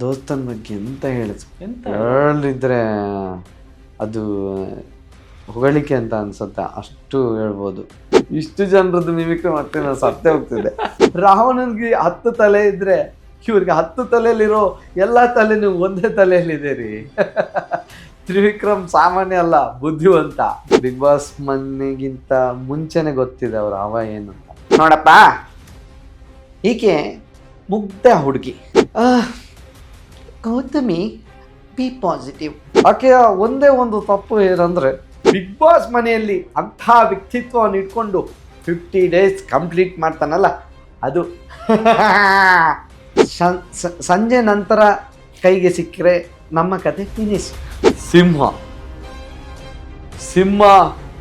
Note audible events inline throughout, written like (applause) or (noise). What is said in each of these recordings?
ದೋಸ್ತನ ಬಗ್ಗೆ ಎಂತ ಹೇಳಿದ್ರು? ಹೇಳಿದ್ರೆ ಅದು ಹೊಗಳಿಕೆ ಅಂತ ಅನ್ಸುತ್ತೆ ಅಷ್ಟು ಹೇಳ್ಬೋದು. ಇಷ್ಟು ಜನರದ್ದು ಮಿಮಿಕ್ರಿ ಮತ್ತೆ ನಾನು ಸತ್ತೇ ಹೋಗ್ತಿದ್ದೆ. (laughs) ರಾವಣನ್ಗೆ ಹತ್ತು ತಲೆ ಇದ್ರೆ ಇವ್ರಿಗೆ ಹತ್ತು ತಲೆಯಲ್ಲಿರೋ ಎಲ್ಲ ನೀವು ಒಂದೇ ತಲೆಯಲ್ಲಿದೆ ರೀ. (laughs) ತ್ರಿವಿಕ್ರಮ್ ಸಾಮಾನ್ಯ ಅಲ್ಲ ಬುದ್ಧಿವಂತ. ಬಿಗ್ ಬಾಸ್ ಮನೆಗಿಂತ ಮುಂಚೆನೆ ಗೊತ್ತಿದೆ ಅವ್ರ ಅವ ಏನು ಅಂತ. ನೋಡಪ್ಪ ಈಕೆ ಮುಗ್ಧ ಹುಡುಗಿ. ಗೌತಮಿ ಬಿ ಪಾಸಿಟಿವ್ ಆಕೆಯ ಒಂದೇ ಒಂದು ತಪ್ಪು ಏನಂದ್ರೆ ಬಿಗ್ ಬಾಸ್ ಮನೆಯಲ್ಲಿ ಅಂತಹ ವ್ಯಕ್ತಿತ್ವವನ್ನು ಇಟ್ಕೊಂಡು ಫಿಫ್ಟಿ ಡೇಸ್ ಕಂಪ್ಲೀಟ್ ಮಾಡ್ತಾನಲ್ಲ ಅದು (laughs) ಸಂಜೆ ನಂತರ ಕೈಗೆ ಸಿಕ್ಕರೆ ನಮ್ಮ ಕತೆ finish Simha. Simha.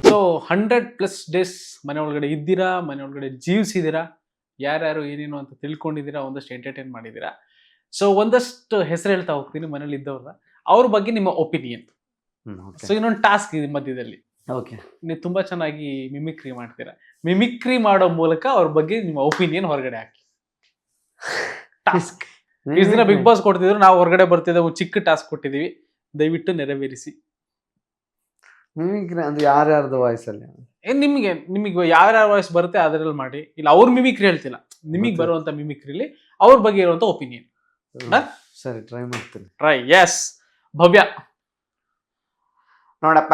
So hundred plus days ಮನೆ ಒಳಗಡೆ ಇದ್ದೀರಾ ಮನೆ ಒಳಗಡೆ ಜೀವಿಸಿದ್ದೀರಾ ಯಾರ್ಯಾರು ಏನೇನು ಅಂತ ತಿಳ್ಕೊಂಡಿದ್ದೀರಾ ಒಂದಷ್ಟು ಎಂಟರ್ಟೈನ್ ಮಾಡಿದ್ದೀರಾ? ಸೊ ಒಂದಷ್ಟು ಹೆಸರು ಹೇಳ್ತಾ ಹೋಗ್ತೀನಿ ಮನೇಲಿ ಇದ್ದವ್ರ ಅವ್ರ ಬಗ್ಗೆ ನಿಮ್ಮ ಒಪಿನಿಯನ್ ಸೊ ಇನ್ನೊಂದು ಟಾಸ್ಕ್ ಇದೆ ಮಧ್ಯದಲ್ಲಿ. ಓಕೆ ನೀವು ತುಂಬಾ ಚೆನ್ನಾಗಿ ಮಿಮಿಕ್ರಿ ಮಾಡ್ತೀರಾ. ಮಿಮಿಕ್ರಿ ಮಾಡೋ ಮೂಲಕ ಅವ್ರ ಬಗ್ಗೆ ನಿಮ್ಮ ಒಪಿನಿಯನ್ ಹೊರಗಡೆ ಹಾಕಿ. ಟಾಸ್ಕ್ (laughs) ಇಷ್ಟು ದಿನ ಬಿಗ್ ಬಾಸ್ ಕೊಡ್ತಿದ್ರು ನಾವು ಹೊರಗಡೆ ಬರ್ತಿದ್ದೆ ಒಂದು ಚಿಕ್ಕ ಟಾಸ್ಕ್ ಕೊಟ್ಟಿದೀವಿ ದಯವಿಟ್ಟು ನೆರವೇರಿಸಿ. ಮಿಮಿಕ್ರಿ ಅಂದ್ರೆ ಯಾರ್ಯಾರ್ದು ವಾಯ್ಸಲ್ಲಿ ಏನ್ ನಿಮಗೆ ನಿಮಗೆ ಯಾರ್ಯಾರ ವಾಯ್ಸ್ ಬರುತ್ತೆ ಅದರಲ್ಲಿ ಮಾಡಿ. ಇಲ್ಲ ಅವ್ರ ಮಿಮಿಕ್ರಿ ಹೇಳ್ತಿಲ್ಲ. ನಿಮಗೆ. ಬರುವಂತ ಮಿಮಿಕ್ರಿಲಿ ಅವ್ರ ಬಗ್ಗೆ ಇರುವಂತ ಒಪಿನಿಯನ್? ಸರಿ ಟ್ರೈ ಮಾಡ್ತೀನಿ. Try yes Bhavya. ನೋಡಪ್ಪ.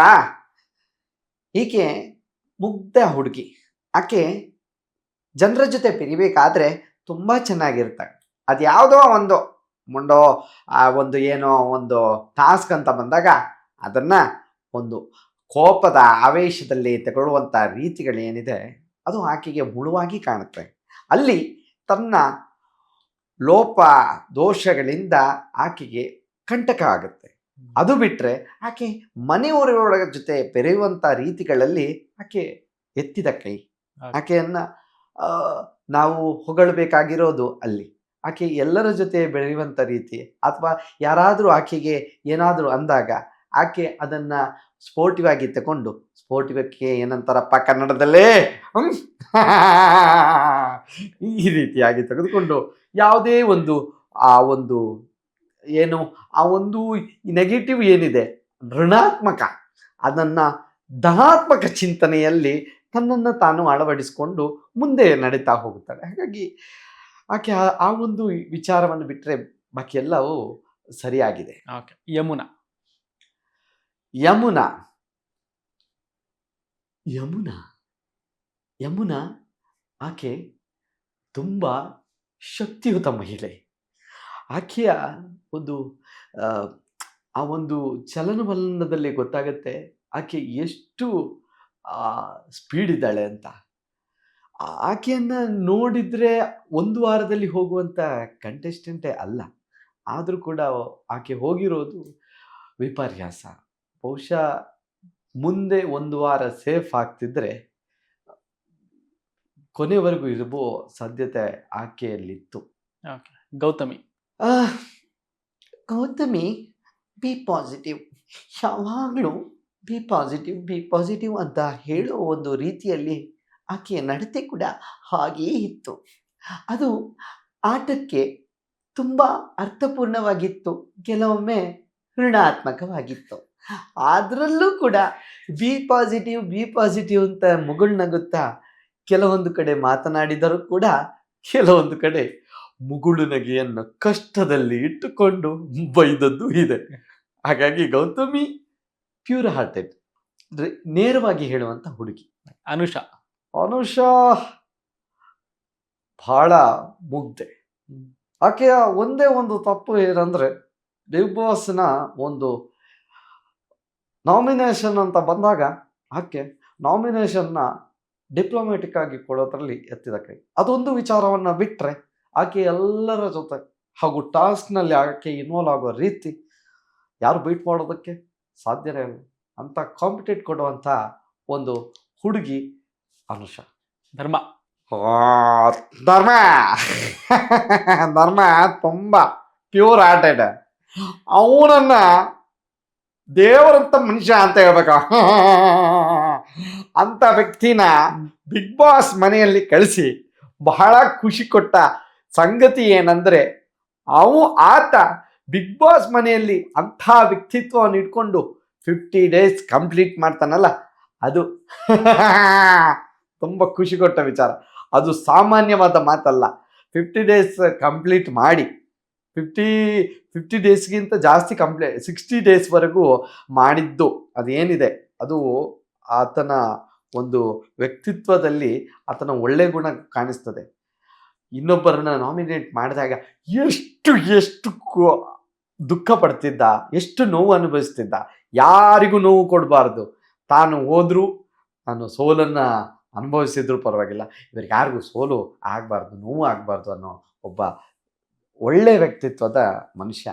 ಈಕೆ ಮುಗ್ಧ ಹುಡುಗಿ. ಆಕೆ ಜನರ ಜೊತೆ ಬೆರಿಬೇಕಾದ್ರೆ ತುಂಬ ಚೆನ್ನಾಗಿರ್ತಾಳೆ. ಅದು ಯಾವುದೋ ಒಂದು ಮುಂಡೋ ಆ ಒಂದು ಏನೋ ಒಂದು ಟಾಸ್ಕ್ ಅಂತ ಬಂದಾಗ ಅದನ್ನು ಒಂದು ಕೋಪದ ಆವೇಶದಲ್ಲಿ ತಗೊಳ್ಳುವಂಥ ರೀತಿಗಳೇನಿದೆ ಅದು ಆಕೆಗೆ ಮುಳುವಾಗಿ ಕಾಣುತ್ತೆ. ಅಲ್ಲಿ ತನ್ನ ಲೋಪ ದೋಷಗಳಿಂದ ಆಕೆಗೆ ಕಂಟಕ ಆಗುತ್ತೆ. ಅದು ಬಿಟ್ಟರೆ ಆಕೆ ಮನೆಯವರ ಜೊತೆ ಬೆರೆಯುವಂಥ ರೀತಿಗಳಲ್ಲಿ ಆಕೆ ಎತ್ತಿದ ಕೈ. ಆಕೆಯನ್ನು ನಾವು ಹೊಗಳಬೇಕಾಗಿರೋದು ಅಲ್ಲಿ. ಆಕೆ ಎಲ್ಲರ ಜೊತೆ ಬೆಳೆಯುವಂಥ ರೀತಿ ಅಥವಾ ಯಾರಾದರೂ ಆಕೆಗೆ ಏನಾದರೂ ಅಂದಾಗ ಆಕೆ ಅದನ್ನ ಸ್ಪೋರ್ಟಿವ್ ಆಗಿ ತಗೊಂಡು ಸ್ಪೋರ್ಟಿವಕ್ಕೆ ಏನಂತಾರಪ್ಪ ಕನ್ನಡದಲ್ಲೇ. (laughs) ಈ ರೀತಿಯಾಗಿ ತೆಗೆದುಕೊಂಡು ಯಾವುದೇ ಒಂದು ಆ ಒಂದು ಏನು ಆ ಒಂದು ನೆಗೆಟಿವ್ ಏನಿದೆ ಋಣಾತ್ಮಕ ಅದನ್ನು ಧನಾತ್ಮಕ ಚಿಂತನೆಯಲ್ಲಿ ತನ್ನನ್ನು ತಾನು ಅಳವಡಿಸಿಕೊಂಡು ಮುಂದೆ ನಡೀತಾ ಹೋಗುತ್ತಾಳೆ ಹಾಗಾಗಿ ಆಕೆ ಆ- ಒಂದು ವಿಚಾರವನ್ನು ಬಿಟ್ಟರೆ ಬಾಕಿ ಎಲ್ಲವೂ ಸರಿಯಾಗಿದೆ. ಯಮುನಾ. ಯಮುನಾ. ಯಮುನಾ? ಯಮುನಾ? ಆಕೆ ತುಂಬ ಶಕ್ತಿಯುತ ಮಹಿಳೆ. ಆಕೆಯ ಒಂದು ಆ, ಒಂದು ಚಲನವಲನದಲ್ಲಿ ಗೊತ್ತಾಗುತ್ತೆ ಆಕೆ ಎಷ್ಟು ಸ್ಪೀಡ್ ಇದ್ದಾಳೆ ಅಂತ. ಆಕೆಯನ್ನು ನೋಡಿದ್ರೆ ಒಂದು ವಾರದಲ್ಲಿ ಹೋಗುವಂಥ ಕಂಟೆಸ್ಟೆಂಟೇ ಅಲ್ಲ. ಆದರೂ ಕೂಡ ಆಕೆ ಹೋಗಿರೋದು ವಿಪರ್ಯಾಸ. ಬಹುಶಃ ಮುಂದೆ ಒಂದು ವಾರ ಸೇಫ್ ಆಗ್ತಿದ್ರೆ ಕೊನೆವರೆಗೂ ಇರಬೋ ಸಾಧ್ಯತೆ ಆಕೆಯಲ್ಲಿತ್ತು ಗೌತಮಿ. ಆ, ಗೌತಮಿ ಬಿ ಪಾಸಿಟಿವ್ ಯಾವಾಗಲೂ ಬಿ ಪಾಸಿಟಿವ್ ಬಿ ಪಾಸಿಟಿವ್ ಅಂತ ಹೇಳೋ ಒಂದು ರೀತಿಯಲ್ಲಿ ಆಕೆಯ ನಡತೆ ಕೂಡ ಹಾಗೆಯೇ ಇತ್ತು. ಅದು ಆಟಕ್ಕೆ ತುಂಬ ಅರ್ಥಪೂರ್ಣವಾಗಿತ್ತು ಕೆಲವೊಮ್ಮೆ ಋಣಾತ್ಮಕವಾಗಿತ್ತು. ಅದರಲ್ಲೂ ಕೂಡ ಬಿ ಪಾಸಿಟಿವ್ ಬಿ ಪಾಸಿಟಿವ್ ಅಂತ ಮುಗುಳ್ನಗುತ್ತಾ ಕೆಲವೊಂದು ಕಡೆ ಮಾತನಾಡಿದರೂ ಕೂಡ ಕೆಲವೊಂದು ಕಡೆ ಮುಗುಳು ನಗೆಯನ್ನು ಕಷ್ಟದಲ್ಲಿ ಇಟ್ಟುಕೊಂಡು ಬೈದದ್ದು ಇದೆ. ಹಾಗಾಗಿ ಗೌತಮಿ ಪ್ಯೂರ್ ಹಾರ್ಟೆಡ್ ನೇರವಾಗಿ ಹೇಳುವಂಥ ಹುಡುಗಿ. ಅನುಷಾ. ಅನುಷಾ ಬಹಳ ಮುಗ್ಧೆ. ಆಕೆಯ ಒಂದೇ ಒಂದು ತಪ್ಪು ಏನಂದರೆ ಬಿಗ್ ಬಾಸ್ನ ಒಂದು ನಾಮಿನೇಷನ್ ಅಂತ ಬಂದಾಗ ಆಕೆ ನಾಮಿನೇಷನ್ನ ಡಿಪ್ಲೊಮ್ಯಾಟಿಕ್ ಆಗಿ ಕೊಡೋದ್ರಲ್ಲಿ ಎತ್ತಿದ ಕೈ. ಅದೊಂದು ವಿಚಾರವನ್ನ ಬಿಟ್ಟರೆ ಆಕೆ ಎಲ್ಲರ ಜೊತೆ ಹಾಗೂ ಟಾಸ್ಕ್ನಲ್ಲಿ ಆಕೆ ಇನ್ವಾಲ್ವ್ ಆಗೋ ರೀತಿ ಯಾರು ಬೀಟ್ ಮಾಡೋದಕ್ಕೆ ಸಾಧ್ಯನೇ ಇಲ್ಲ ಅಂತ ಕಾಂಪಿಟೇಟ್ ಕೊಡುವಂಥ ಒಂದು ಹುಡುಗಿ ಅನುಷ. ಧರ್ಮ. ಧರ್ಮ. ಧರ್ಮ ತುಂಬ ಪ್ಯೂರ್ ಹಾರ್ಟೆಡ್ ಅವನನ್ನ ದೇವರಂತ ಮನುಷ್ಯ ಅಂತ ಹೇಳ್ಬೇಕ? ಅಂತ ವ್ಯಕ್ತಿನ ಬಿಗ್ ಬಾಸ್ ಮನೆಯಲ್ಲಿ ಕಳಿಸಿ ಬಹಳ ಖುಷಿ ಕೊಟ್ಟ ಸಂಗತಿ ಏನಂದ್ರೆ ಅವು ಆತ ಬಿಗ್ ಬಾಸ್ ಮನೆಯಲ್ಲಿ ಅಂಥ ವ್ಯಕ್ತಿತ್ವವನ್ನು ಇಟ್ಕೊಂಡು ಫಿಫ್ಟಿ ಡೇಸ್ ಕಂಪ್ಲೀಟ್ ಮಾಡ್ತಾನಲ್ಲ, ಅದು ತುಂಬ ಖುಷಿ ಕೊಟ್ಟ ವಿಚಾರ. ಅದು ಸಾಮಾನ್ಯವಾದ ಮಾತಲ್ಲ. ಫಿಫ್ಟಿ ಡೇಸ್ ಕಂಪ್ಲೀಟ್ ಮಾಡಿ ಫಿಫ್ಟಿ ಫಿಫ್ಟಿ ಡೇಸ್ಗಿಂತ ಜಾಸ್ತಿ ಕಂಪ್ಲೇ ಸಿಕ್ಸ್ಟಿ ಡೇಸ್ವರೆಗೂ ಮಾಡಿದ್ದು, ಅದೇನಿದೆ? ಅದು ಆತನ ಒಂದು ವ್ಯಕ್ತಿತ್ವದಲ್ಲಿ ಆತನ ಒಳ್ಳೆ ಗುಣ ಕಾಣಿಸ್ತದೆ. ಇನ್ನೊಬ್ಬರನ್ನ ನಾಮಿನೇಟ್ ಮಾಡಿದಾಗ ಎಷ್ಟು ಎಷ್ಟು ದುಃಖ ಪಡ್ತಿದ್ದ, ಎಷ್ಟು ನೋವು ಅನುಭವಿಸ್ತಿದ್ದ, ಯಾರಿಗೂ ನೋವು ಕೊಡಬಾರ್ದು. ತಾನು ಹೋದರೂ ನಾನು ಸೋಲನ್ನು ಅನುಭವಿಸಿದ್ರು ಪರವಾಗಿಲ್ಲ. ಇವ್ರಿಗೆ ಯಾರಿಗೂ ಸೋಲು ಆಗಬಾರ್ದು, ನೋವು ಆಗಬಾರ್ದು ಅನ್ನೋ ಒಬ್ಬ ಒಳ್ಳೆ ವ್ಯಕ್ತಿತ್ವದ ಮನುಷ್ಯ.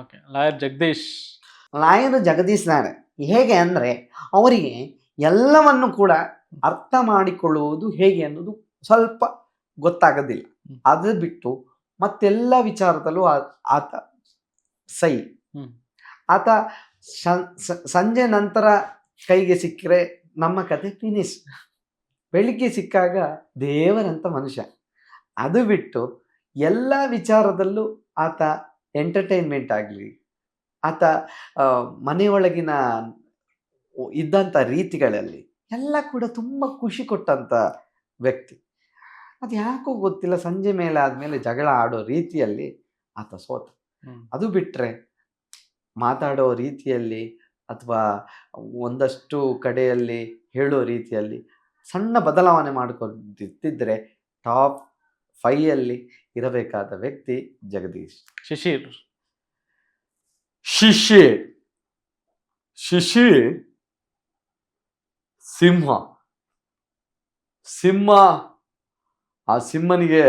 Okay lawyer Jagadish. Lawyer Jagadish Narayan ಹೇಗೆ ಅಂದರೆ ಅವರಿಗೆ ಎಲ್ಲವನ್ನು ಕೂಡ ಅರ್ಥ ಮಾಡಿಕೊಳ್ಳುವುದು ಹೇಗೆ ಅನ್ನೋದು ಸ್ವಲ್ಪ ಗೊತ್ತಾಗೋದಿಲ್ಲ. ಅದು ಬಿಟ್ಟು ಮತ್ತೆಲ್ಲ ವಿಚಾರದಲ್ಲೂ ಆ- ಆತ ಸೈ. ಆತ ಸಂಜೆ ನಂತರ ಕೈಗೆ ಸಿಕ್ಕರೆ ನಮ್ಮ ಕತೆ ಫಿನಿಶ್ ಬೆಳಿಗ್ಗೆ ಸಿಕ್ಕಾಗ ದೇವರಂತ ಮನುಷ್ಯ. ಅದು ಬಿಟ್ಟು ಎಲ್ಲ ವಿಚಾರದಲ್ಲೂ ಆತ ಎಂಟರ್ಟೈನ್ಮೆಂಟ್ ಆಗಲಿ ಆತ ಮನೆಯೊಳಗಿನ ಇದ್ದಂಥ ರೀತಿಗಳಲ್ಲಿ ಎಲ್ಲ ಕೂಡ ತುಂಬ ಖುಷಿ ಕೊಟ್ಟಂಥ ವ್ಯಕ್ತಿ. ಅದು ಯಾಕೋ ಗೊತ್ತಿಲ್ಲ ಸಂಜೆ ಮೇಲೆ ಆದಮೇಲೆ ಜಗಳ ಆಡೋ ರೀತಿಯಲ್ಲಿ ಆತ ಸೋತ. ಅದು ಬಿಟ್ಟರೆ ಮಾತಾಡೋ ರೀತಿಯಲ್ಲಿ ಅಥವಾ ಒಂದಷ್ಟು ಕಡೆಯಲ್ಲಿ ಹೇಳೋ ರೀತಿಯಲ್ಲಿ ಸಣ್ಣ ಬದಲಾವಣೆ ಮಾಡ್ಕೊಂಡಿದ್ದಿದ್ರೆ ಟಾಪ್ ಫೈಯಲ್ಲಿ ಇರಬೇಕಾದ ವ್ಯಕ್ತಿ ಜಗದೀಶ್. ಶಿಶಿರ್. ಶಿಶಿ ಶಿಶಿ ಸಿಂಹ. ಸಿಂಹ. ಆ ಸಿಂಹನಿಗೆ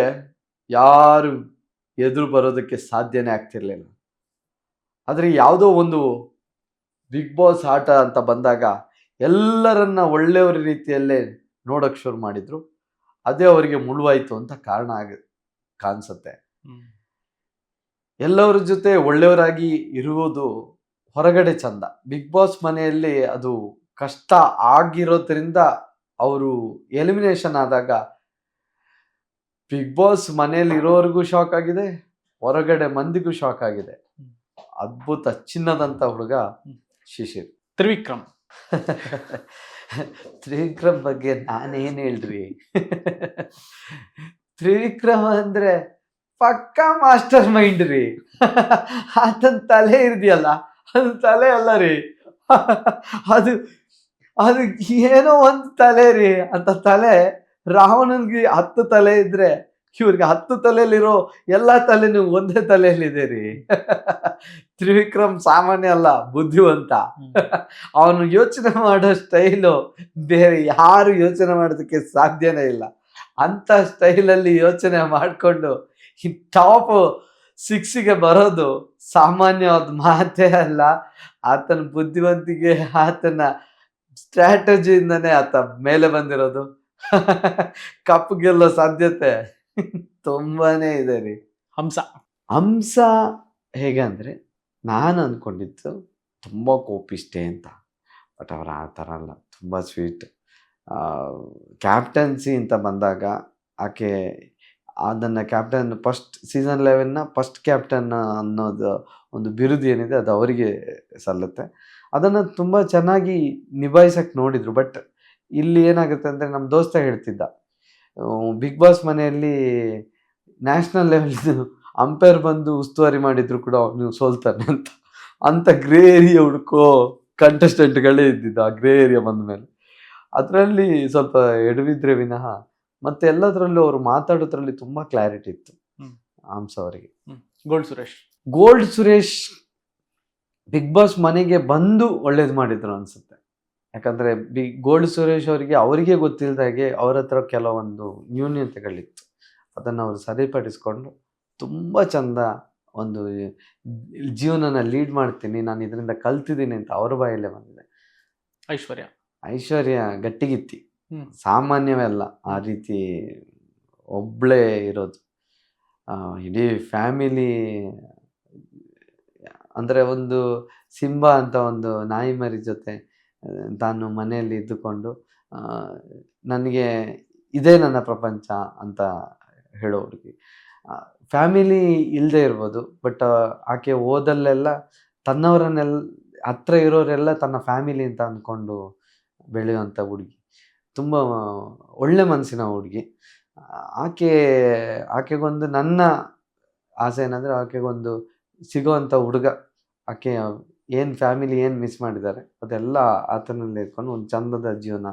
ಯಾರು ಎದುರು ಬರೋದಕ್ಕೆ ಸಾಧ್ಯನೇ ಆಗ್ತಿರ್ಲಿಲ್ಲ. ಆದರೆ ಯಾವುದೋ ಒಂದು ಬಿಗ್ ಬಾಸ್ ಆಟ ಅಂತ ಬಂದಾಗ ಎಲ್ಲರನ್ನ ಒಳ್ಳೆಯವರ ರೀತಿಯಲ್ಲೇ ನೋಡೋಕೆ ಶುರು ಮಾಡಿದ್ರು. ಅದೇ ಅವರಿಗೆ ಮುಳುವಾಯಿತು ಅಂತ ಕಾರಣ ಆಗ ಕಾಣಿಸುತ್ತೆ. ಎಲ್ಲವರ ಎಲ್ಲರ ಜೊತೆ ಒಳ್ಳೆಯವರಾಗಿ ಇರುವುದು ಹೊರಗಡೆ ಚಂದ. ಬಿಗ್ ಬಾಸ್ ಮನೆಯಲ್ಲಿ ಅದು ಕಷ್ಟ ಆಗಿರೋದ್ರಿಂದ ಅವರು ಎಲಿಮಿನೇಷನ್ ಆದಾಗ ಬಿಗ್ ಬಾಸ್ ಮನೆಯಲ್ಲಿ ಇರೋರಿಗೂ ಶಾಕ್ ಆಗಿದೆ ಹೊರಗಡೆ ಮಂದಿಗೂ ಶಾಕ್ ಆಗಿದೆ. ಅದ್ಭುತ ಚಿನ್ನದಂತ ಹುಡುಗ. ಶಿಶಿರ್. ತ್ರಿವಿಕ್ರಮ್. (laughs) ತ್ರಿವಿಕ್ರಮ್ ಬಗ್ಗೆ ನಾನೇನು ಹೇಳ್ರಿ (laughs) ತ್ರಿವಿಕ್ರಮ್ ಅಂದ್ರೆ ಪಕ್ಕಾ ಮಾಸ್ಟರ್ ಮೈಂಡ್ ರೀ. (laughs) ಆತನ ತಲೆ ಇರ್ದಿಯಲ್ಲ, ಅದು ತಲೆ ಅಲ್ಲ ರೀ. ಅದು ಅದು ಏನೋ ಒಂದು ತಲೆ ರೀ. ಅಂತ ತಲೆ ರಾವಣನ್ಗೆ ಹತ್ತು ತಲೆ ಇದ್ರೆ ಇವ್ರಿಗೆ ಹತ್ತು ತಲೆಯಲ್ಲಿರೋ ಎಲ್ಲ ನೀವು ಒಂದೇ ತಲೆಯಲ್ಲಿದೆ ರೀ ತ್ರಿವಿಕ್ರಮ್ ಸಾಮಾನ್ಯ ಅಲ್ಲ, ಬುದ್ಧಿವಂತ. ಅವನು ಯೋಚನೆ ಮಾಡೋ ಸ್ಟೈಲು ಬೇರೆ, ಯಾರು ಯೋಚನೆ ಮಾಡೋದಕ್ಕೆ ಸಾಧ್ಯನೇ ಇಲ್ಲ. ಅಂತ ಸ್ಟೈಲಲ್ಲಿ ಯೋಚನೆ ಮಾಡಿಕೊಂಡು ಈ ಟಾಪ್ ಸಿಕ್ಸಿಗೆ ಬರೋದು ಸಾಮಾನ್ಯವಾದ ಮಾತೇ ಅಲ್ಲ. ಆತನ ಬುದ್ಧಿವಂತಿಗೆ ಆತನ ಸ್ಟ್ರಾಟಜಿಯಿಂದನೇ ಆತ ಮೇಲೆ ಬಂದಿರೋದು. ಕಪ್ ಗೆಲ್ಲೋ ಸಾಧ್ಯತೆ. (laughs) ತುಂಬಾನೇ ಇದೆ ರೀ. ಹಂಸ. ಹಂಸ ಹೇಗೆ ಅಂದರೆ ನಾನು ಅಂದ್ಕೊಂಡಿದ್ದು ತುಂಬ ಕೋಪಿಷ್ಟೆ ಅಂತ. ಬಟ್ ಅವ್ರು ಆ ಥರ ಅಲ್ಲ ತುಂಬ ಸ್ವೀಟ್. ಕ್ಯಾಪ್ಟನ್ಸಿ ಅಂತ ಬಂದಾಗ ಆಕೆ ಅದನ್ನು ಕ್ಯಾಪ್ಟನ್ ಫಸ್ಟ್ ಸೀಸನ್ ಲೆವೆನ್ನ ಫಸ್ಟ್ ಕ್ಯಾಪ್ಟನ್ ಅನ್ನೋದು ಒಂದು ಬಿರುದು ಏನಿದೆ ಅದು ಅವರಿಗೆ ಸಲ್ಲುತ್ತೆ. ಅದನ್ನು ತುಂಬ ಚೆನ್ನಾಗಿ ನಿಭಾಯಿಸಕ್ಕೆ ನೋಡಿದರು ಬಟ್ ಇಲ್ಲಿ ಏನಾಗುತ್ತೆ ಅಂದರೆ ನಮ್ಮ ದೋಸ್ತ ಹೇಳ್ತಿದ್ದ ಬಿಗ್ ಬಾಸ್ ಮನೆಯಲ್ಲಿ ನ್ಯಾಷನಲ್ ಲೆವೆಲ್ ಅಂಪೈರ್ ಬಂದು ಉಸ್ತುವಾರಿ ಮಾಡಿದ್ರು ಕೂಡ ನೀವು ಸೋಲ್ತಾನೆ ಅಂತ. ಅಂತ ಗ್ರೇ ಏರಿಯಾ ಹುಡ್ಕೋ ಕಂಟೆಸ್ಟೆಂಟ್ಗಳೇ ಇದ್ದಿದ್ದು ಆ ಗ್ರೇ ಏರಿಯಾ ಬಂದ ಮೇಲೆ. ಅದರಲ್ಲಿ ಸ್ವಲ್ಪ ಎಡವಿದ್ರೆ ವಿನಃ ಮತ್ತೆ ಎಲ್ಲದರಲ್ಲೂ ಅವರು ಮಾತಾಡೋದ್ರಲ್ಲಿ ತುಂಬಾ ಕ್ಲಾರಿಟಿ ಇತ್ತು ಆಮ್ಸ ಅವರಿಗೆ. Gold Suresh gold Suresh Bigg Boss ಮನೆಗೆ ಬಂದು ಒಳ್ಳೇದು ಮಾಡಿದ್ರು ಅನ್ಸುತ್ತೆ. ಯಾಕಂದ್ರೆ ಬಿ ಗೋಲ್ಡ್ ಸುರೇಶ್ ಅವರಿಗೆ ಅವರಿಗೆ ಗೊತ್ತಿಲ್ಲದಾಗೆ ಅವ್ರ ಹತ್ರ ಕೆಲವೊಂದು ನ್ಯೂನ್ಯತೆಗಳಿತ್ತು ಅದನ್ನು ಅವರು ಸರಿಪಡಿಸ್ಕೊಂಡು ತುಂಬ ಚಂದ ಒಂದು ಜೀವನನ ಲೀಡ್ ಮಾಡ್ತೀನಿ ನಾನು ಇದರಿಂದ ಕಲ್ತಿದ್ದೀನಿ ಅಂತ ಅವ್ರ ಬಾಯಲ್ಲೇ ಬಂದಿದೆ. ಐಶ್ವರ್ಯ. ಐಶ್ವರ್ಯ ಗಟ್ಟಿಗಿತ್ತಿ. ಸಾಮಾನ್ಯವೇ ಅಲ್ಲ ಆ ರೀತಿ ಒಬ್ಬಳೇ ಇರೋದು. ಇಡೀ ಫ್ಯಾಮಿಲಿ ಅಂದರೆ ಒಂದು ಸಿಂಬ ಅಂತ ಒಂದು ನಾಯಿ ಮರಿ ಜೊತೆ ತಾನು ಮನೆಯಲ್ಲಿ ಇದ್ದುಕೊಂಡು ನನಗೆ ಇದೇ ನನ್ನ ಪ್ರಪಂಚ ಅಂತ ಹೇಳೋ ಹುಡುಗಿ ಫ್ಯಾಮಿಲಿ ಇಲ್ಲದೆ ಇರ್ಬೋದು, ಬಟ್ ಆಕೆ ಓದಲ್ಲೆಲ್ಲ ತನ್ನವರನ್ನೆಲ್ಲ ಹತ್ರ ಇರೋರೆಲ್ಲ ತನ್ನ ಫ್ಯಾಮಿಲಿ ಅಂತ ಅಂದ್ಕೊಂಡು ಬೆಳೆಯುವಂಥ ಹುಡುಗಿ. ತುಂಬ ಒಳ್ಳೆ ಮನಸ್ಸಿನ ಹುಡುಗಿ. ಆಕೆ, ಆಕೆಗೊಂದು ನನ್ನ ಆಸೆ ಏನಂದರೆ, ಆಕೆಗೊಂದು ಸಿಗುವಂಥ ಹುಡುಗ ಆಕೆ ಏನು ಫ್ಯಾಮಿಲಿ ಏನು ಮಿಸ್ ಮಾಡಿದ್ದಾರೆ ಅದೆಲ್ಲ ಆತನಲ್ಲಿ ಇಟ್ಕೊಂಡು ಒಂದು ಚಂದದ ಜೀವನ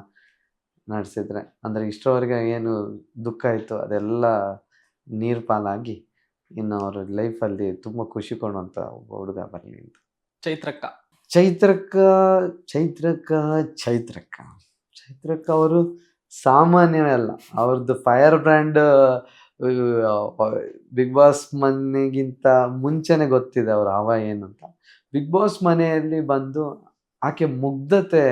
ನಡೆಸಿದ್ರೆ. ಅಂದರೆ ಇಷ್ಟರವರೆಗೆ ಏನು ದುಃಖ ಇತ್ತು ಅದೆಲ್ಲ ನೀರು ಪಾಲಾಗಿ ಇನ್ನು ಅವ್ರ ಲೈಫಲ್ಲಿ ತುಂಬ ಖುಷಿ ಕೊಡುವಂಥ ಒಬ್ಬ ಹುಡುಗ ಬರಲಿ ಅಂತ. ಚೈತ್ರಕ್ಕ. ಚೈತ್ರಕ್ಕ ಚೈತ್ರಕ್ಕ ಚೈತ್ರಕ್ಕ. ಚೈತ್ರಕ್ಕ ಅವರು ಸಾಮಾನ್ಯವೇ ಅಲ್ಲ ಅವ್ರದ್ದು ಫೈರ್ ಬ್ರ್ಯಾಂಡ್ ಬಿಗ್ ಬಾಸ್ ಮನೆಗಿಂತ ಮುಂಚೆನೆ ಗೊತ್ತಿದೆ ಅವ್ರ ಹವ ಏನು ಅಂತ. ಬಿಗ್ ಬಾಸ್ ಮನೆಯಲ್ಲಿ ಬಂದು ಆಕೆ ಮುಗ್ಧತೆ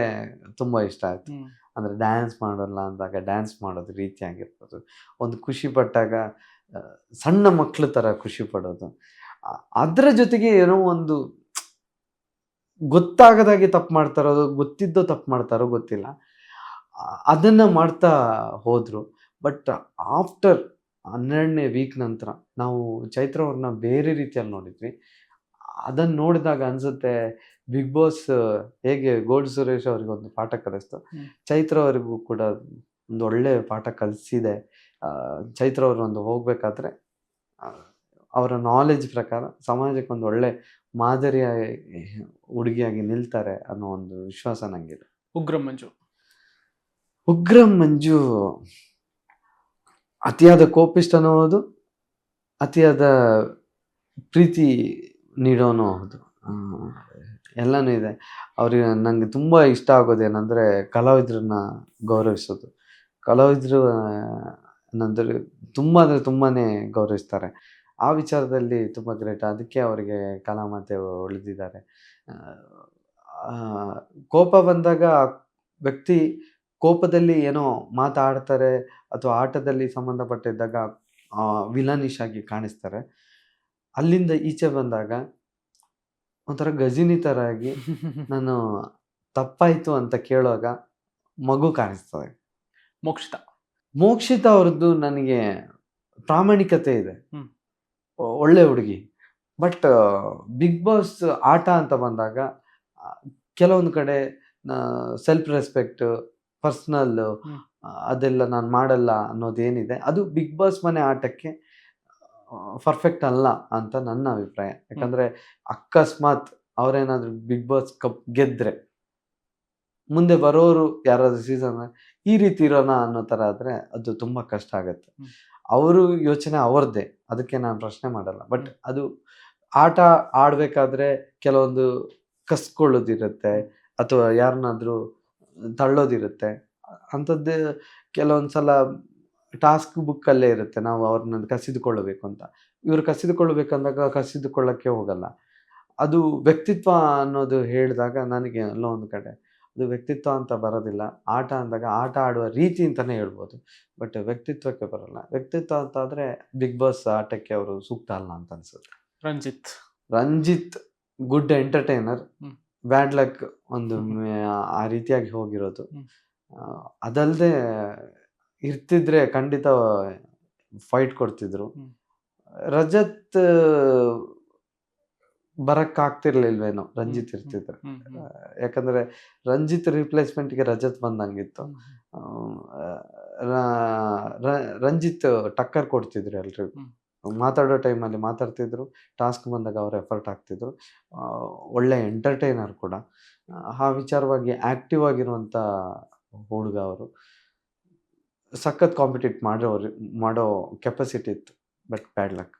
ತುಂಬ ಇಷ್ಟ ಆಯ್ತು. ಅಂದರೆ ಡ್ಯಾನ್ಸ್ ಮಾಡೋಲ್ಲ ಅಂದಾಗ ಡ್ಯಾನ್ಸ್ ಮಾಡೋದು ರೀತಿ ಆಗಿರ್ಬೋದು. ಒಂದು ಖುಷಿ ಪಟ್ಟಾಗ ಸಣ್ಣ ಮಕ್ಕಳ ಥರ ಖುಷಿ ಪಡೋದು. ಅದರ ಜೊತೆಗೆ ಏನೋ ಒಂದು ಗೊತ್ತಾಗದಾಗೆ ತಪ್ಪು ಮಾಡ್ತಾರೋ ಗೊತ್ತಿದ್ದೋ ತಪ್ಪು ಮಾಡ್ತಾರೋ ಗೊತ್ತಿಲ್ಲ. ಅದನ್ನು ಅದನ್ನ ಮಾಡ್ತಾ ಹೋದ್ರು. ಬಟ್ ಆಫ್ಟರ್ ಹನ್ನೆರಡನೇ ವೀಕ್ ನಂತರ ನಾವು ಚೈತ್ರ ಅವ್ರನ್ನ ಬೇರೆ ರೀತಿಯಲ್ಲಿ ನೋಡಿದ್ವಿ. ಅದನ್ನ ನೋಡಿದಾಗ ಅನ್ಸುತ್ತೆ ಬಿಗ್ ಬಾಸ್ ಹೇಗೆ ಗೋಲ್ಡ್ ಸುರೇಶ್ ಅವ್ರಿಗೆ ಒಂದು ಪಾಠ ಕಲಿಸ್ತು. ಚೈತ್ರ ಅವರಿಗೂ ಕೂಡ ಒಂದು ಒಳ್ಳೆ ಪಾಠ ಕಲಿಸಿದೆ. ಚೈತ್ರ ಅವರು ಒಂದು ಹೋಗ್ಬೇಕಾದ್ರೆ ಅವರ ನಾಲೆಜ್ ಪ್ರಕಾರ ಸಮಾಜಕ್ಕೆ ಒಂದು ಒಳ್ಳೆ ಮಾದರಿಯ ಹುಡುಗಿಯಾಗಿ ನಿಲ್ತಾರೆ ಅನ್ನೋ ಒಂದು ವಿಶ್ವಾಸ ನನಗಿದೆ ಉಗ್ರ ಮಂಜು. ಉಗ್ರ ಮಂಜು ಅತಿಯಾದ ಕೋಪಿಷ್ಟ ಅನ್ನೋದು ಅತಿಯಾದ ಪ್ರೀತಿ ನೀಡೋನು ಹೌದು ಎಲ್ಲನೂ ಇದೆ. ಅವ್ರಿಗೆ ನನಗೆ ತುಂಬ ಇಷ್ಟ ಆಗೋದೇನೆಂದರೆ ಕಲಾವಿದ್ರನ್ನ ಗೌರವಿಸೋದು. ಕಲಾವಿದರು ನಂತರ ತುಂಬ ಅಂದರೆ ತುಂಬಾ ಗೌರವಿಸ್ತಾರೆ. ಆ ವಿಚಾರದಲ್ಲಿ ತುಂಬ ಗ್ರೇಟ್. ಅದಕ್ಕೆ ಅವರಿಗೆ ಕಲಾಮಾತೆ ಉಳಿದಿದ್ದಾರೆ. ಕೋಪ ಬಂದಾಗ ವ್ಯಕ್ತಿ ಕೋಪದಲ್ಲಿ ಏನೋ ಮಾತಾಡ್ತಾರೆ ಅಥವಾ ಆಟದಲ್ಲಿ ಸಂಬಂಧಪಟ್ಟಿದ್ದಾಗ ವಿಲನಿಶ್ ಆಗಿ ಕಾಣಿಸ್ತಾರೆ. ಅಲ್ಲಿಂದ ಈಚೆ ಬಂದಾಗ ಒಂಥರ ಗಜಿನಿ ಥರ ಆಗಿ (laughs) ನಾನು ತಪ್ಪಾಯಿತು ಅಂತ ಕೇಳುವಾಗ ಮಗು ಕಾಣಿಸ್ತದೆ. ಮೋಕ್ಷಿತ. ಮೋಕ್ಷಿತ ಅವ್ರದ್ದು ನನಗೆ ಪ್ರಾಮಾಣಿಕತೆ ಇದೆ. ಒಳ್ಳೆ ಹುಡುಗಿ. ಬಟ್ ಬಿಗ್ ಬಾಸ್ ಆಟ ಅಂತ ಬಂದಾಗ ಕೆಲವೊಂದು ಕಡೆ ಸೆಲ್ಫ್ ರೆಸ್ಪೆಕ್ಟ್ ಪರ್ಸ್ನಲ್ ಅದೆಲ್ಲ ನಾನು ಮಾಡಲ್ಲ ಅನ್ನೋದೇನಿದೆ. ಅದು ಬಿಗ್ ಬಾಸ್ ಮನೆ ಆಟಕ್ಕೆ ಪರ್ಫೆಕ್ಟ್ ಅಲ್ಲ ಅಂತ ನನ್ನ ಅಭಿಪ್ರಾಯ. ಯಾಕಂದ್ರೆ ಅಕಸ್ಮಾತ್ ಅವರೇನಾದ್ರೂ ಬಿಗ್ ಬಾಸ್ ಕಪ್ ಗೆದ್ರೆ ಮುಂದೆ ಬರೋರು ಯಾರಾದ್ರೂ ಸೀಸನ್ ಈ ರೀತಿ ಇರೋಣ ಅನ್ನೋ ಥರ ಆದರೆ ಅದು ತುಂಬ ಕಷ್ಟ ಆಗುತ್ತೆ. ಅವರು ಯೋಚನೆ ಅವ್ರದ್ದೇ ಅದಕ್ಕೆ ನಾನು ಪ್ರಶ್ನೆ ಮಾಡಲ್ಲ. ಬಟ್ ಅದು ಆಟ ಆಡಬೇಕಾದ್ರೆ ಕೆಲವೊಂದು ಕಸ್ಕೊಳ್ಳೋದಿರುತ್ತೆ ಅಥವಾ ಯಾರನ್ನಾದ್ರೂ ತಳ್ಳೋದಿರುತ್ತೆ. ಅಂಥದ್ದು ಕೆಲವೊಂದು ಸಲ ಟಾಸ್ಕ್ ಬುಕ್ಕಲ್ಲೇ ಇರುತ್ತೆ ನಾವು ಅವ್ರನ್ನ ಕಸಿದುಕೊಳ್ಳಬೇಕು ಅಂತ. ಇವರು ಕಸಿದುಕೊಳ್ಳಬೇಕಂದಾಗ ಕಸಿದುಕೊಳ್ಳೋಕ್ಕೆ ಹೋಗಲ್ಲ. ಅದು ವ್ಯಕ್ತಿತ್ವ ಅನ್ನೋದು ಹೇಳಿದಾಗ ನನಗೆ ಎಲ್ಲೋ ಒಂದು ಕಡೆ ಅದು ವ್ಯಕ್ತಿತ್ವ ಅಂತ ಬರೋದಿಲ್ಲ. ಆಟ ಅಂದಾಗ ಆಟ ಆಡುವ ರೀತಿ ಅಂತಲೇ ಹೇಳ್ಬೋದು. ಬಟ್ ವ್ಯಕ್ತಿತ್ವಕ್ಕೆ ಬರಲ್ಲ. ವ್ಯಕ್ತಿತ್ವ ಅಂತ ಆದರೆ ಬಿಗ್ ಬಾಸ್ ಆಟಕ್ಕೆ ಅವರು ಸೂಕ್ತ ಅಲ್ಲ ಅಂತ ಅನ್ಸುತ್ತೆ. Ranjith. Ranjith good entertainer. Bad luck ಒಂದು ಆ ರೀತಿಯಾಗಿ ಹೋಗಿರೋದು. ಹ್ಮ್. ಇರ್ತಿದ್ರೆ ಖಂಡಿತ ಫೈಟ್ ಕೊಡ್ತಿದ್ರು. ರಜತ್ ಬರಕ್ ಆಗ್ತಿರ್ಲಿಲ್ವೇನೋ ರಂಜಿತ್ ಇರ್ತಿದ್ರು. ಯಾಕಂದ್ರೆ ರಂಜಿತ್ ರಿಪ್ಲೇಸ್ಮೆಂಟ್ಗೆ ರಜತ್ ಬಂದಂಗಿತ್ತು. ರಂಜಿತ್ ಟಕ್ಕರ್ ಕೊಡ್ತಿದ್ರು ಎಲ್ರಿಗೂ. ಮಾತಾಡೋ ಟೈಮಲ್ಲಿ ಮಾತಾಡ್ತಿದ್ರು. ಟಾಸ್ಕ್ ಬಂದಾಗ ಅವ್ರು ಎಫರ್ಟ್ ಹಾಕ್ತಿದ್ರು. ಒಳ್ಳೆ ಎಂಟರ್ಟೈನರ್ ಕೂಡ. ಆ, ಆ ವಿಚಾರವಾಗಿ ಆಕ್ಟಿವ್ ಆಗಿರುವಂಥ ಹುಡುಗ ಅವರು. ಸಖತ್ ಕಾಂಪಿಟೇಟ್ ಮಾಡೋ ಮಾಡೋ ಕೆಪಾಸಿಟಿ ಇತ್ತು ಬಟ್ ಬ್ಯಾಡ್ ಲಕ್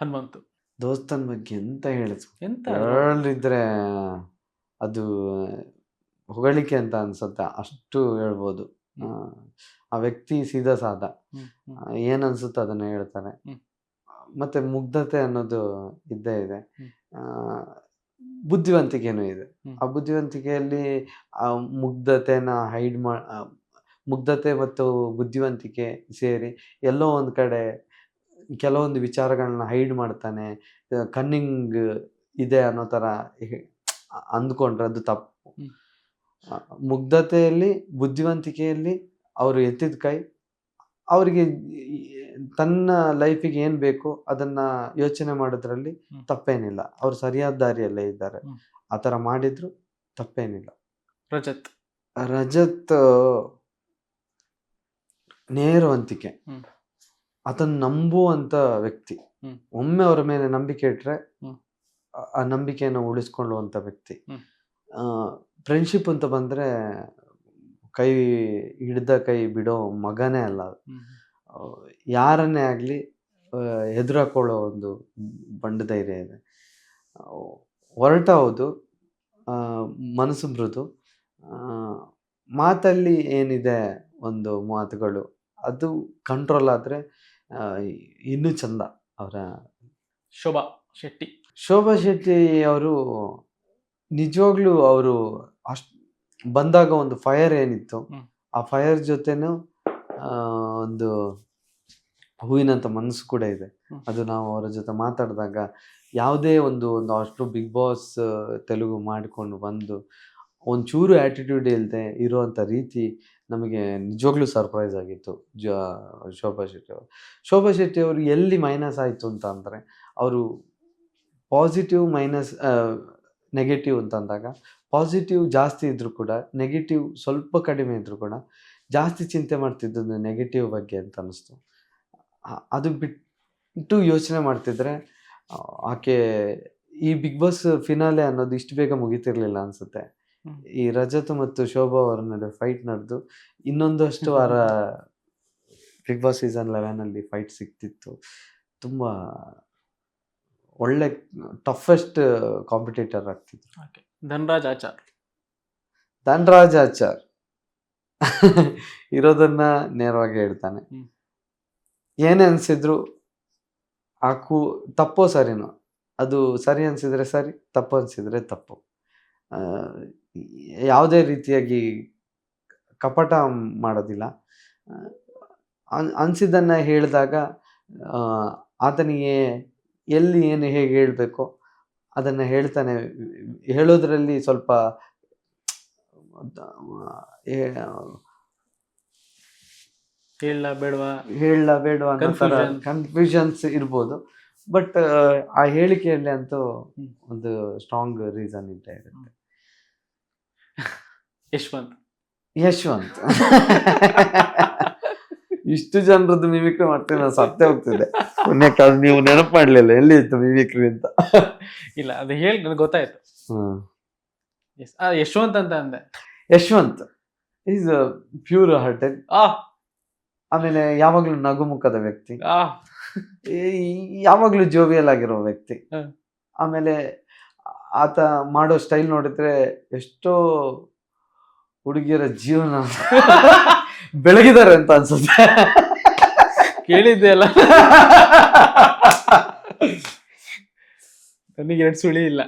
ಹನುಮಂತು. ದೋಸ್ತನ ಬಗ್ಗೆ ಎಂತ ಹೇಳಿದ್ರು ಎಂತ? ಹೇಳಿದ್ರೆ ಅದು ಹೊಗಳಿಕೆ ಅಂತ ಅನ್ಸುತ್ತೆ ಅಷ್ಟು ಹೇಳ್ಬೋದು. ಆ, ವ್ಯಕ್ತಿ ಸೀದಾ ಸಾದ. ಏನ್ ಅನ್ಸುತ್ತೆ ಅದನ್ನ ಹೇಳ್ತಾರೆ ಮತ್ತೆ ಮುಗ್ಧತೆ ಅನ್ನೋದು ಇದ್ದೇ ಇದೆ. ಬುದ್ಧಿವಂತಿಕೆನೂ ಇದೆ. ಆ ಬುದ್ಧಿವಂತಿಕೆಯಲ್ಲಿ ಆ ಮುಗ್ಧತೆನ ಹೈಡ್ ಮಾ ಮುಗ್ಧತೆ ಮತ್ತು ಬುದ್ಧಿವಂತಿಕೆ ಸೇರಿ ಎಲ್ಲೋ ಒಂದು ಕಡೆ ಕೆಲವೊಂದು ವಿಚಾರಗಳನ್ನ ಹೈಡ್ ಮಾಡ್ತಾನೆ ಕನ್ನಿಂಗ್ ಇದೆ ಅನ್ನೋ ಥರ ಅಂದ್ಕೊಂಡ್ರೆ ಅದು ತಪ್ಪು. ಮುಗ್ಧತೆಯಲ್ಲಿ ಬುದ್ಧಿವಂತಿಕೆಯಲ್ಲಿ ಅವರು ಎತ್ತಿದ ಕೈ ಅವರಿಗೆ ತನ್ನ ಲೈಫಿಗೆ ಏನು ಬೇಕು ಅದನ್ನ ಯೋಚನೆ ಮಾಡೋದ್ರಲ್ಲಿ. ತಪ್ಪೇನಿಲ್ಲ. ಅವರು ಸರಿಯಾದ ದಾರಿಯಲ್ಲೇ ಇದ್ದಾರೆ. ಆ ಥರ ಮಾಡಿದ್ರು ತಪ್ಪೇನಿಲ್ಲ. ರಜತ್. ರಜತ್ ನೇರವಂತಿಕೆ. ಅದನ್ನ ನಂಬುವಂತ ವ್ಯಕ್ತಿ. ಒಮ್ಮೆ ಅವರ ಮೇಲೆ ನಂಬಿಕೆ ಇಟ್ರೆ ಆ- ನಂಬಿಕೆಯನ್ನು ಉಳಿಸ್ಕೊಳ್ಳುವಂತ ವ್ಯಕ್ತಿ. ಫ್ರೆಂಡ್ಶಿಪ್ ಅಂತ ಬಂದ್ರೆ ಕೈ ಹಿಡ್ದ ಕೈ ಬಿಡೋ ಮಗನೇ ಅಲ್ಲ ಯಾರನ್ನೇ ಆಗಲಿ ಎದುರಾಕೊಳ್ಳೋ ಒಂದು ಬಂಡ ಧೈರ್ಯ ಇದೆ. ಹೊರಟ ಹೌದು ಮನಸ್ಸು ಮೃದು ಮಾತಲ್ಲಿ ಏನಿದೆ ಒಂದು ಮಾತುಗಳು? ಅದು ಕಂಟ್ರೋಲ್ ಆದರೆ ಇನ್ನೂ ಚಂದ ಅವರ. ಶೋಭಾ ಶೆಟ್ಟಿ. ಶೋಭಾ ಶೆಟ್ಟಿ ಅವರು ನಿಜವಾಗ್ಲೂ ಅವರು ಅಷ್ಟು ಬಂದಾಗ ಒಂದು ಫೈರ್ ಏನಿತ್ತು ಆ ಫೈರ್ ಜೊತೆನೂ ಒಂದು ಹೂವಿನಂತ ಮನಸ್ಸು ಕೂಡ ಇದೆ. ಅದು ನಾವು ಅವರ ಜೊತೆ ಮಾತಾಡಿದಾಗ ಯಾವುದೇ ಒಂದು ಒಂದು ಅಷ್ಟು ಬಿಗ್ ಬಾಸ್ ತೆಲುಗು ಮಾಡಿಕೊಂಡು ಬಂದು ಒಂಚೂರು ಆ್ಯಟಿಟ್ಯೂಡ್ ಇಲ್ಲದೆ ಇರುವಂಥ ರೀತಿ ನಮಗೆ ನಿಜವಾಗ್ಲೂ ಸರ್ಪ್ರೈಸ್ ಆಗಿತ್ತು. ಜ, ಶೋಭಾ ಶೆಟ್ಟಿ ಅವರು. ಶೋಭಾ ಶೆಟ್ಟಿ ಅವರು ಎಲ್ಲಿ ಮೈನಸ್ ಆಯಿತು ಅಂತ ಅಂದರೆ, ಅವರು ಪಾಸಿಟಿವ್ ಮೈನಸ್ ನೆಗೆಟಿವ್ ಅಂತ ಅಂದಾಗ ಪಾಸಿಟಿವ್ ಜಾಸ್ತಿ ಇದ್ದರೂ ಕೂಡ ನೆಗೆಟಿವ್ ಸ್ವಲ್ಪ ಕಡಿಮೆ ಇದ್ದರೂ ಕೂಡ, ಜಾಸ್ತಿ ಚಿಂತೆ ಮಾಡ್ತಿದ್ದದ್ದು ನೆಗೆಟಿವ್ ಬಗ್ಗೆ ಅಂತ ಅನ್ನಿಸ್ತು. ಅದು ಬಿಟ್ಟು ಯೋಚನೆ ಮಾಡ್ತಿದ್ರೆ ಆಕೆ ಈ ಬಿಗ್ ಬಾಸ್ ಫಿನಾಲೆ ಅನ್ನೋದು ಇಷ್ಟು ಬೇಗ ಮುಗಿತಿರ್ಲಿಲ್ಲ ಅನ್ಸುತ್ತೆ. ಈ ರಜತ್ ಮತ್ತು ಶೋಭಾ ಅವರ ನಡುವೆ ಫೈಟ್ ನಡೆದು ಇನ್ನೊಂದಷ್ಟು ವಾರ ಬಿಗ್ ಬಾಸ್ ಸೀಸನ್ ಲೆವೆನಲ್ಲಿ ಫೈಟ್ ಸಿಕ್ತಿತ್ತು ತುಂಬಾ ಒಳ್ಳೆ ಟಫೆಸ್ಟ್ ಕಾಂಪಿಟೇಟರ್ ಆಗ್ತಿತ್ತು ಧನ್ರಾಜ್ ಆಚಾರ್. ಧನ್ರಾಜ್ ಆಚಾರ್. ಇರೋದನ್ನ ನೇರವಾಗಿ ಹೇಳ್ತಾನೆ. ಏನೇ ಅನ್ಸಿದ್ರು ಆ ಕೂ ತಪ್ಪೋ ಸರಿನೋ. ಅದು ಸರಿ ಅನ್ಸಿದ್ರೆ ಸರಿ ತಪ್ಪು ಅನ್ಸಿದ್ರೆ ತಪ್ಪು. ಯಾವುದೇ ರೀತಿಯಾಗಿ ಕಪಟ ಮಾಡೋದಿಲ್ಲ. ಅನ್- ಅನ್ಸಿದ್ದನ್ನ ಹೇಳಿದಾಗ ಆತನಿಗೆ ಎಲ್ಲಿ ಏನು ಹೇಗೆ ಹೇಳಬೇಕು ಅದನ್ನು ಹೇಳ್ತಾನೆ. ಹೇಳೋದ್ರಲ್ಲಿ ಸ್ವಲ್ಪ ಹೇಳ ಬೇಡವಾ? ಹೇಳ ಬೇಡವಾ ಕನ್ಫ್ಯೂಷನ್ಸ್ ಇರ್ಬೋದು. ಬಟ್ ಆ ಹೇಳಿಕೆಯಲ್ಲಿ ಅಂತೂ ಒಂದು ಸ್ಟ್ರಾಂಗ್ ರೀಸನ್ ಇದ್ದೇ ಇರುತ್ತೆ. ಯಶವಂತ್. ಯಶವಂತ್. (laughs) ಇಷ್ಟು ಜನರದ್ದು ಮಿಮಿಕ್ರಿ ಮಾಡ್ತೀನಿ ನಾನು ಸತ್ತೇ ಹೋಗ್ತಿದ್ದೆ. ಮೊನ್ನೆ ಕಾಲ ನೀವು ನೆನಪು ಮಾಡ್ಲಿಲ್ಲ ಎಲ್ಲಿ ಇತ್ತು ಮಿಮಿಕ್ರಿ ಅಂತ? ಇಲ್ಲ ಅದು ಹೇಳಿ ನನಗೆ ಗೊತ್ತಾಯ್ತು. ಹ್ಮ್. ಎಸ್ ಆ, ಯಶವಂತ್ ಅಂತ ಅಂದೆ. ಯಶವಂತ್ ಈಸ್ ಪ್ಯೂರ್ ಹಾರ್ಟೆಡ್ ಆ. ಆಮೇಲೆ ಯಾವಾಗ್ಲೂ ನಗುಮುಖದ ವ್ಯಕ್ತಿ. ಆ. ಈ- ಯಾವಾಗ್ಲೂ ಜೋವಿಯಲ್ ಆಗಿರೋ ವ್ಯಕ್ತಿ. ಹ. ಆಮೇಲೆ ಆತ ಮಾಡೋ ಸ್ಟೈಲ್ ನೋಡಿದ್ರೆ ಎಷ್ಟೋ ಹುಡುಗಿಯರ ಜೀವನ ಬೆಳಗಿದ್ದಾರೆ ಅಂತ ಅನ್ಸುತ್ತೆ. ಕೇಳಿದ್ದೆ ಅಲ್ಲ. ನನಗೆ ಎರಡು ಸುಳಿ ಇಲ್ಲ.